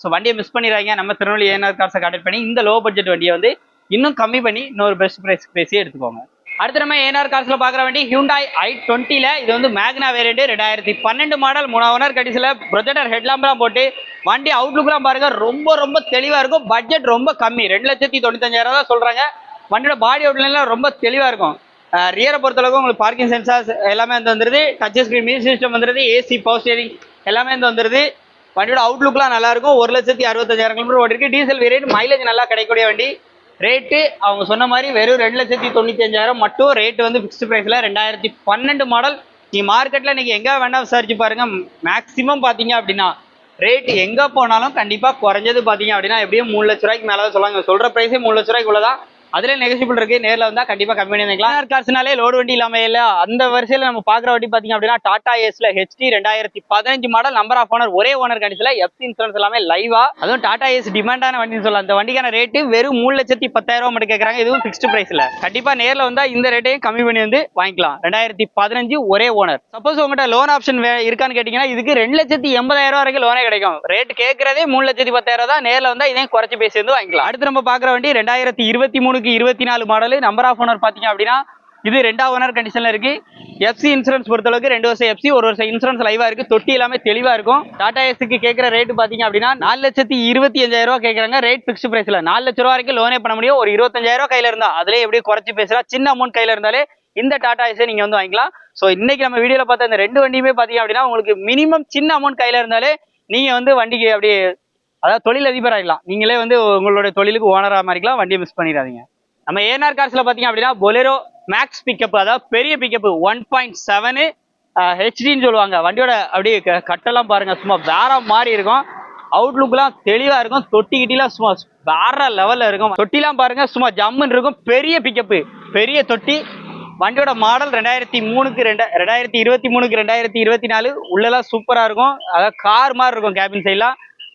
ஸோ வண்டியை மிஸ் பண்ணிடுறாங்க நம்ம திருநெல்வேலி ஏஎன்ஆர் காசை கான்டாக்ட் பண்ணி இந்த லோ பட்ஜெட் வண்டியை வந்து இன்னும் கம்மி பண்ணி இன்னொரு பெஸ்ட் ப்ரைஸ் பேசி எடுத்துக்கோங்க. அடுத்து நம்ம ஏனார் கார்ஸ்ல பாக்குற வண்டி ஹியூண்டாய் ஐ டுவெண்ட்டில இது வந்து மேக்னா வேரியண்ட் ரெண்டாயிரத்தி பன்னெண்டு மாடல் மூணு ஓனர் கடைசியில் ப்ரொஜெக்டர் ஹெட்லாம்ப்லாம் போட்டு வண்டி அவுட்லுக்லாம் பாருங்க ரொம்ப ரொம்ப தெளிவா இருக்கும். பட்ஜெட் ரொம்ப கம்மி. ரெண்டு லட்சத்தி தொண்ணூத்தஞ்சாயிரம் தான் சொல்றாங்க. வண்டியோட பாடி அவுட்லைன்லாம் ரொம்ப தெளிவா இருக்கும். ரியரை பொறுத்தளவுக்கு உங்களுக்கு பார்க்கிங் சென்சார்ஸ் எல்லாமே வந்து வந்துருது. டச் ஸ்க்ரீன் மியூசிக் சிஸ்டம் வந்துருது. ஏசி பவர் ஸ்டேரிங் எல்லாமே வந்து வந்துருது. வண்டியோட அவுட்லுக்லாம் நல்லா இருக்கும். ஒரு லட்சத்தி அறுபத்தஞ்சாயிரம் கிலோமீட்டர் ஓடி இருக்கு டீசல் வேரியன்ட் மைலேஜ் நல்லா கிடைக்கக்கூடிய வண்டி. ரேட்டு அவங்க சொன்ன மாதிரி வெறும் ரெண்டு லட்சத்தி தொண்ணூற்றி அஞ்சாயிரம் மட்டும் ரேட்டு வந்து ஃபிக்ஸ்டு ப்ரைஸில் ரெண்டாயிரத்தி பன்னெண்டு மாடல் நீ மார்க்கெட்டில் நீங்கள் எங்கே வேணால் விசாரிச்சு பாருங்கள் மேக்ஸிமம் பார்த்தீங்க அப்படின்னா ரேட் எங்கே போனாலும் கண்டிப்பாக குறைஞ்சது பார்த்தீங்க அப்படின்னா எப்படியும் மூணு லட்ச ரூபாய்க்கு மேலே தான் சொல்லுவாங்க சொல்கிற ப்ரைஸே மூணு லட்ச ரூபாய்க்கு உள்ளதான் அதுல நெகசிபிள் இருக்கு. நேர்ல வந்தா கண்டிப்பா கம்மி பண்ணிக்கலாம் கார்ஸ்னாலே லோடு வண்டி இல்லாம இல்ல. அந்த வரிசையில நம்ம பாக்குற வண்டி பாத்தீங்க அப்படின்னா டாடா ஏஸ்ல ஹெச்டி ரெண்டாயிரத்தி பதினஞ்சு மாடல் நம்பர் ஆஃப் ஓனர் ஒரே ஓனர் கண்டிச்சுல எஃப்சி இன்சூரன்ஸ் எல்லாமே லைவா அதுவும் டாடா ஏஸ் டிமாண்டான வண்டின்னு சொல்லலாம். அந்த வண்டிக்கான ரேட்டு வெறும் மூணு லட்சத்தி பத்தாயிரம் ரூபாய் மட்டும் கேட்கறாங்க இதுவும் ஃபிக்ஸ்டு பிரைஸ்ல கண்டிப்பா நேர்ல வந்தா இந்த ரேட்டையும் கம்மி பண்ணி வந்து வாங்கிக்கலாம். ரெண்டாயிரத்தி பதினஞ்சு ஒரே ஓனர் சப்போஸ் உங்ககிட்ட லோன் ஆப்ஷன் இருக்கான்னு கேட்டீங்கன்னா இதுக்கு ரெண்டு லட்சத்தி எண்பதாயிரம் ரூபாய் வரைக்கும் லோனே கிடைக்கும். ரேட் கேட்கறதே மூணு லட்சத்தி பத்தாயிரம் தான். நேர்ல வந்தா இதையும் குறைச்சு பேசி வந்து வாங்கிக்கலாம். அடுத்து நம்ம பாக்குற வண்டி ரெண்டாயிரத்தி இருபத்தி மூணுக்கு இருபத்தி நாலு மாடல் நம்பர் ஆஃப் ஓனர் பார்த்தீங்க அப்படின்னா இது ரெண்டாவது ஓனர் கண்டிஷன்ல இருக்கு. எஃப்சி இன்சூரன்ஸ் பொறுத்தளவுக்கு ரெண்டு வருஷம் எஃப்சி ஒரு வருஷம் இன்சூரன்ஸ் லைவா இருக்கு. தொட்டி எல்லாமே தெளிவா இருக்கும். டாடா எஸ்க்கு கேட்குற ரேட் பாத்தீங்க அப்படின்னா நாலு லட்சத்தி இருபத்தி அஞ்சாயிரம் கேட்குறாங்க. கேட்கறாங்க ரேட் பிக்ஸ் பிரைஸ்ல நாலு லட்ச ரூபா வரைக்கும் லோனே பண்ண முடியும். ஒரு இருபத்தஞ்சாயிரம் ரூபாய் கையில இருந்தா அதுலயே எப்படியே குறைச்சு பேசலாம் சின்ன அமௌண்ட் கையில இருந்தாலே இந்த டாடா ஏஸை நீங்க வந்து வாங்கிக்கலாம். ஸோ இன்னைக்கு நம்ம வீடியோல பார்த்த இந்த ரெண்டு வண்டியுமே பாத்தீங்க அப்படின்னா உங்களுக்கு மினிமம் சின்ன அமௌண்ட் கையில இருந்தாலே நீங்க வந்து வண்டிக்கு அப்படியே அதாவது தொழில் அதிபர் நீங்களே வந்து உங்களுடைய தொழிலுக்கு ஓனரா மாறிக்கலாம். வண்டியை மிஸ் பண்ணிடாதீங்க. நம்ம ஏஆர் கார்ஸ்ல பாத்தீங்க அப்படின்னா பொலேரோ மேக்ஸ் பிக்கப் அதாவது பெரிய பிக்கப் ஒன் பாயிண்ட் செவனு ஹெச்டின்னு சொல்லுவாங்க. வண்டியோட அப்படியே க- கட்டெல்லாம் பாருங்க சும்மா வேற மாதிரி இருக்கும். அவுட்லுக்லாம் தெளிவா இருக்கும். தொட்டி கிட்டிலாம் சும்மா வேற லெவல்ல இருக்கும். தொட்டிலாம் பாருங்க சும்மா ஜம்முன்னு இருக்கும். பெரிய பிக்கப்பு பெரிய தொட்டி. வண்டியோட மாடல் ரெண்டாயிரத்தி மூணுக்கு ரெண்டா ரெண்டாயிரத்தி இருபத்தி மூணுக்கு ரெண்டாயிரத்தி இருபத்தி நாலு. உள்ளெல்லாம் சூப்பராக இருக்கும். அதாவது கார் மாதிரி இருக்கும் கேபின் சைட்லாம்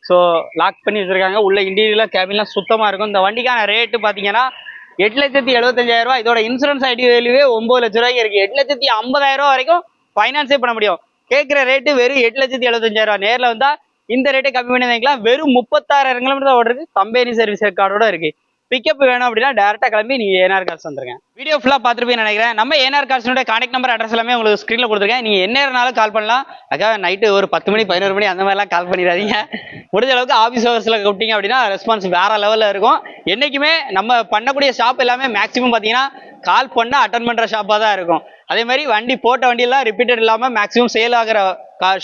ஸோ லாக் பண்ணி வச்சுருக்காங்க. உள்ள இன்டீரியர்லாம் கேபின்லாம் சுத்தமாக இருக்கும். இந்த வண்டிக்கான ரேட்டு பார்த்தீங்கன்னா எட்டு லட்சத்தி எழுபத்தஞ்சாயிரம் ரூபாய். இதோட இன்சூரன்ஸ் ஐடி வேல்யூவே ஒன்பது லட்ச ரூபாய்க்கு இருக்கு. எட்டு லட்சத்தி ஐம்பதாயிரம் ரூபாய் வரைக்கும் ஃபைனான்ஸே பண்ண முடியும். கேட்குற ரேட்டு வெறும் எட்டு லட்சத்தி எழுபத்தஞ்சாயிரம் ரூபாய். நேரில் வந்தா இந்த ரேட்டை கம்மி பண்ணி வாங்கிக்கலாம். வெறும் முப்பத்தாறாயிரம் கிலோமீட்டர் ஓடுறது கம்பெனி சர்வீஸ் ரெக்கார்டோட இருக்கு. பிக்கப் வேணும் அப்படின்னா டேரக்டா கிளம்பி நீங்க ஏனார் கார்ஸ் வந்துருங்க. வீடியோ ஃபுல்லா பார்த்துருப்பீங்கன்னு நினைக்கிறேன். நம்ம ஏனார் கார்ஸ்னுடைய கான்டெக்ட் நம்பர் அட்ரஸ் எல்லாமே உங்களுக்கு ஸ்க்ரீனில் கொடுத்துருக்கேன். நீங்க என்ன நேரம்னாலும் கால் பண்ணலாம். அக்கா நைட்டு ஒரு பத்து மணி பதினோரு மணி அந்த மாதிரிலாம் கால் பண்ணிடாதீங்க. முடிஞ்ச அளவுக்கு ஆஃபீஸ் ஹவர்ஸ்ல கூப்பிட்டீங்க அப்படின்னா ரெஸ்பான்ஸ் வேற லெவல்ல இருக்கும். என்னைக்குமே நம்ம பண்ணக்கூடிய ஷாப் எல்லாமே மேக்ஸிமம் பார்த்தீங்கன்னா கால் பண்ணால் அட்டன் பண்ற ஷாப்பாக தான் இருக்கும். அதே மாதிரி வண்டி போட்ட வண்டியெல்லாம் ரிப்பீட்டட் இல்லாமல் மேக்ஸிமம் சேல் ஆகிற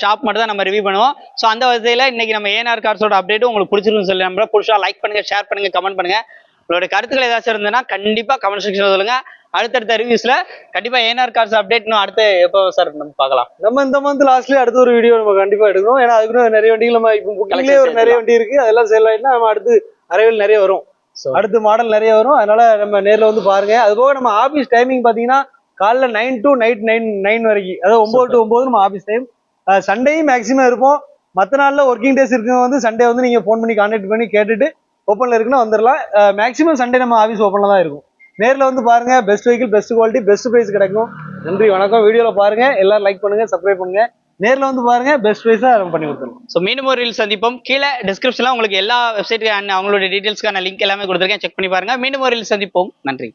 ஷாப் மட்டும் தான் நம்ம ரிவ்யூ பண்ணுவோம். ஸோ அந்த வகையில் இன்னைக்கு நம்ம ஏஆர் கார்ஸோட அப்டேட் உங்களுக்கு பிடிச்சிருக்குன்னு சொல்லி நம்ம பிடிச்சா லைக் பண்ணுங்க ஷேர் பண்ணுங்க கமெண்ட் பண்ணுங்க. உங்களோட கருத்துக்கள் ஏதாச்சும் இருந்ததுன்னா கண்டிப்பா கமெண்ட் செக்ஷன் சொல்லுங்க. அடுத்தடுத்த ரிவ்யூஸ்ல கண்டிப்பா ஏஆர் கார்ஸ் அப்டேட் இன்னும் அடுத்து எப்போ சார் நம்ம பார்க்கலாம். நம்ம இந்த மந்த் லாஸ்ட்லயே அடுத்த ஒரு வீடியோ நம்ம கண்டிப்பா எடுக்கணும். ஏன்னா அதுக்கு நிறைய வண்டிகள் நம்ம இப்போ புக்கிங்லேயே ஒரு நிறைய வண்டி இருக்கு. அதெல்லாம் சேல் ஆயிட்டுனா நம்ம அடுத்து அரைவல் நிறைய வரும். அடுத்து மாடல் நிறைய வரும். அதனால நம்ம நேர்ல வந்து பாருங்க. அது போக நம்ம ஆபீஸ் டைமிங் பாத்தீங்கன்னா காலைல nine to night nine nine வரைக்கும். அதாவது ஒன்பது டு ஒன்பது நம்ம ஆபீஸ் டைம் சண்டேயும் மேக்ஸிமம் இருப்போம். மற்ற நாள்ல ஒர்க்கிங் டேஸ் இருக்கவங்க வந்து சண்டே வந்து நீங்க ஃபோன் பண்ணி கான்டாக்ட் பண்ணி கேட்டுட்டு ஓப்பனில் இருக்குன்னா வந்துடலாம் மேக்ஸிமம் சண்டே நம்ம ஆஃபீஸ் ஓப்பனில் தான் இருக்கும். நேரில் வந்து பாருங்க best vehicle best quality best price கிடைக்கும். நன்றி வணக்கம். வீடியோவில் பாருங்கள் எல்லாரும் லைக் பண்ணுங்கள் சப்ஸ்கிரைப் பண்ணுங்க. நேரில் வந்து பாருங்க பெஸ்ட் ப்ரைஸாக நம்ம பண்ணி கொடுத்துருவோம் ஸோ மீண்டும் ஒரு ரீல் சந்திப்போம். கீழே டிஸ்கிரிப்ஷன்ல உங்களுக்கு எல்லா வெப்சைட்டுக்கான அவங்களோட டீடைல்ஸ்க்கான லிங்க் எல்லாமே கொடுத்துருக்கேன். செக் பண்ணி பாருங்க. மீண்டும் ஒரு ரீல் சந்திப்போம். நன்றி.